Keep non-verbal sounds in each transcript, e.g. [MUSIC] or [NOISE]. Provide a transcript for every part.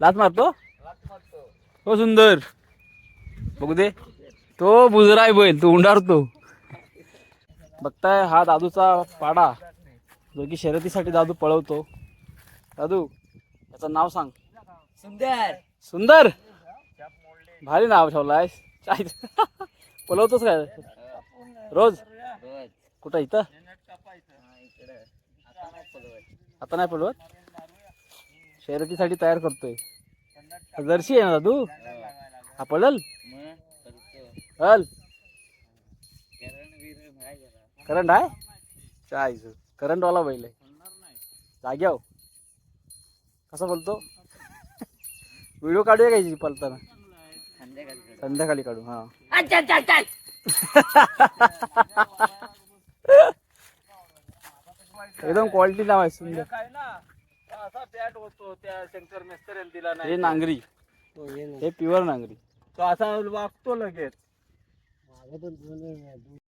लात मारतो? हो सुंदर. बघू दे. तो बुजराय बैल तो उंडारतो बघताय हा दादूचा पाडा. जो की शर्यतीसाठी दादू पळवतो. दादू याचं नाव सांग. सुंदर. सुंदर? भारी नाव ठेवलाय. काय [LAUGHS] पळवतोस काय? रोज? कुठं इथं? आता नाही पळवत? शर्यतीसाठी तयार करतोय. जर्सी आहे ना तू हा पडल हल करंट आहे? चाय करंट वाला बैल आहे. जाग्याव कसा बोलतो? व्हिडिओ काढूया का पलताना? संध्याकाळी काढू हा. एकदम क्वालिटी नाव आहे सुंदर असा पॅट होतो त्या शंकर मेस्तर दिला हे नांगरी. हे प्युअर नांगरी. तो असा वागतो लगेच.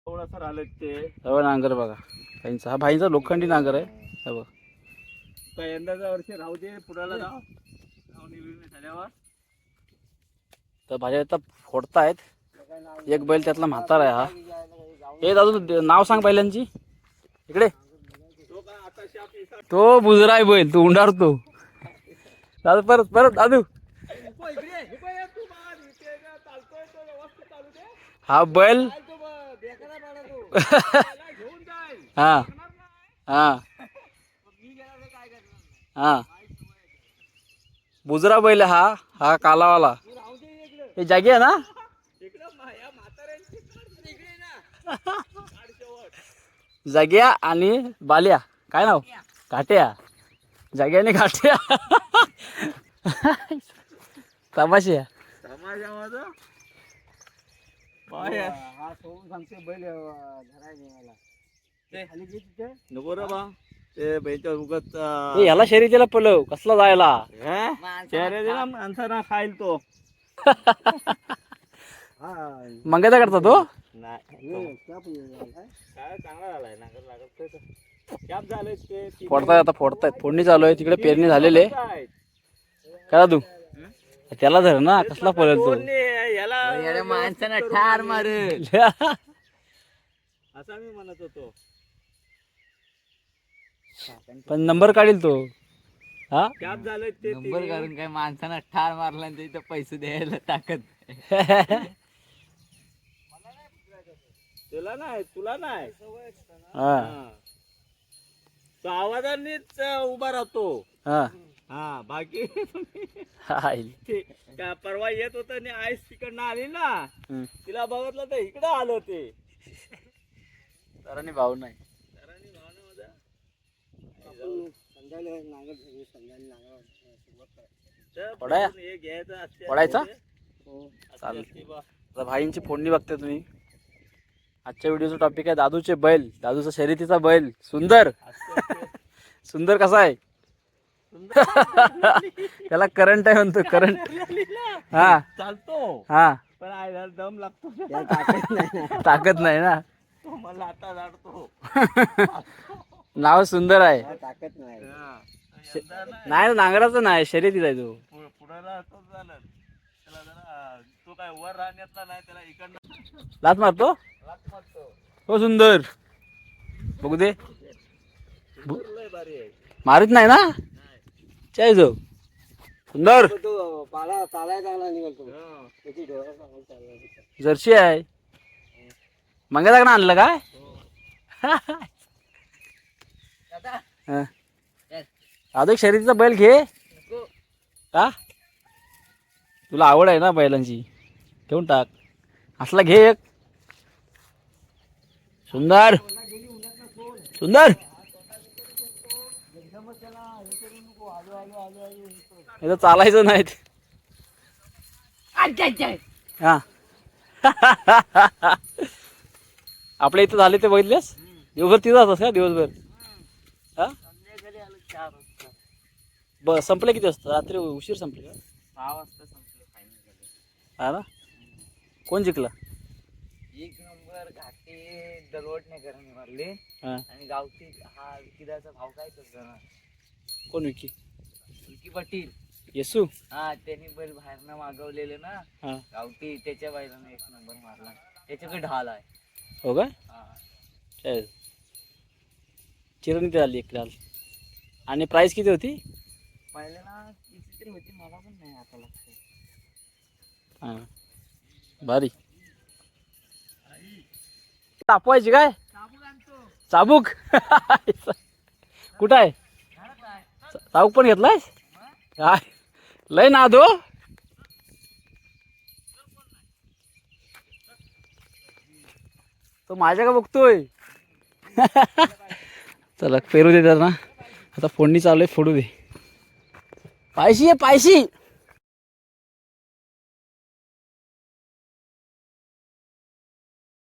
थोडस राहिलं ते. सगळं नांगर बघा. भाईंचा हा भाईंचा लोखंडी नांगर आहे. हे बघ. पहिल्यांदाच्या वर्षी राहू दे पुढाला जाऊ लावणी बिवणी झाल्यावर. तर भाज्या आता फोडतायत. एक बैल त्यातला म्हातारा आहे हा. हे दादू नाव सांग बैलांची इकडे तो काय आता शाप इसा- तो बुजराय बैल तू उंडारतो. दादा परत परत दादू. हा बैल. [LAUGHS] हा हा. हा. बुजरा बैल हा हा कालावाला. हे जागी आहे ना? जाग्या आणि बाल्या काय नाव? घाट्या. जाग्या आणि घाट्या. तमाशा. हा नको रे बा. ते बैच्या उगत ए ह्याला शर्यतीला पलव कसला जायला? दिला माणसाना खाईल तो. [LAUGHS] हा मंगेचा करता तो नाही ये, त्या पण ये. काय चांगला झालाय नागर लागत ते तर. कॅप झाले ते तीन- फोडतायत आता फोडतायत फोडणी चालू आहे तिकडे पेरणी झालेले काय? काय तू त्याला धर ना कसला पळत तो याला माणसानं ठार मारेल असा मी म्हणत होतो पण नंबर काढील तो हा कॅप झाले ते नंबर. काढून काय माणसानं ठार मारला आणि इथं पैसे द्यायला ताकद. [LAUGHS] तुला नाही तुला नाही हा हा. तो आवाजानेच उभा राहतो हा हा बाकी हाय. ते का परवा येत होत आणि आईस तिकडनं आली ना हम्म. तिला बघितलं तर इकडं आलं ते सरांनी भाव नाही सरांनी भावना माझा तर पडाया? पुढून हे घ्यायचं असते पडायचा? असते चालेल. असते बा. आता भाईंची फोडणी बघते तुम्ही आजच्या व्हिडिओचा टॉपिक आहे दादूचे बैल. दादूचा शर्यतीचा बैल. सुंदर. [LAUGHS] सुंदर कसा आहे? [LAUGHS] त्याला करंट आहे म्हणतो करंट हा. चालतो. हा. पण आयला दम लागतो. ताकद नाही. ना. तो मला आता जाडतो [LAUGHS] नाव सुंदर आहे. ताकद नाही. हा. नाही नांगराचं नाही. शर्यतीचा आहे तो. पु- पुढाला तोच झालं. त्याला जरा तो काय वर राहण्यातला नाही त्याला इकडनं लात मारतो? हो सुंदर. बघू दे. लय मारित नाही ना? चाय जो सुंदर. पाला चालाय चांगला जर्सी आहे. मंगेदाकडे आणलं काय हा. आता एक शर्यतीचा बैल घे. का तुला आवड आहे ना बैलांची? घेऊन टाक. असला घे एक. सुंदर सुंदर. इथं चालायचं नाही हा. आपल्या इथं झाले ते बघितलेस दिवसभर तिथं असतात का दिवसभर? हा? संपले किती वाजता? रात्री उशीर संपले का? हा ना? कोण जिंकला? नंबर घाटे दलवटणेकरांनी मारले. हा. आणि गावठी हा विकीदाचा भाव काय करतो ना? कोण विकी? विकी पाटील. येसू? हा त्यांनी बैल बाहेरनं मागवलेले ना. हा. गावठी त्याच्या बैलानं एक नंबर मारला. त्याच्याकडे ढाल आहे. हो का? हा. चल. चिरवणी झाली एक लाल. आणि प्राईस किती होती? पहिले ना किती तरी होती मला पण नाही आता लक्षात. हां. भारी. तापवायची काय? चाबूक [LAUGHS] कुठं आहे? चाबूक पण घेतलाय काय? लय ना तो हो. तो माझ्या का बघतोय? [LAUGHS] चला पेरू दे ना. आता फोडणी चालू आहे फोडू दे. पायशी आहे पायशी.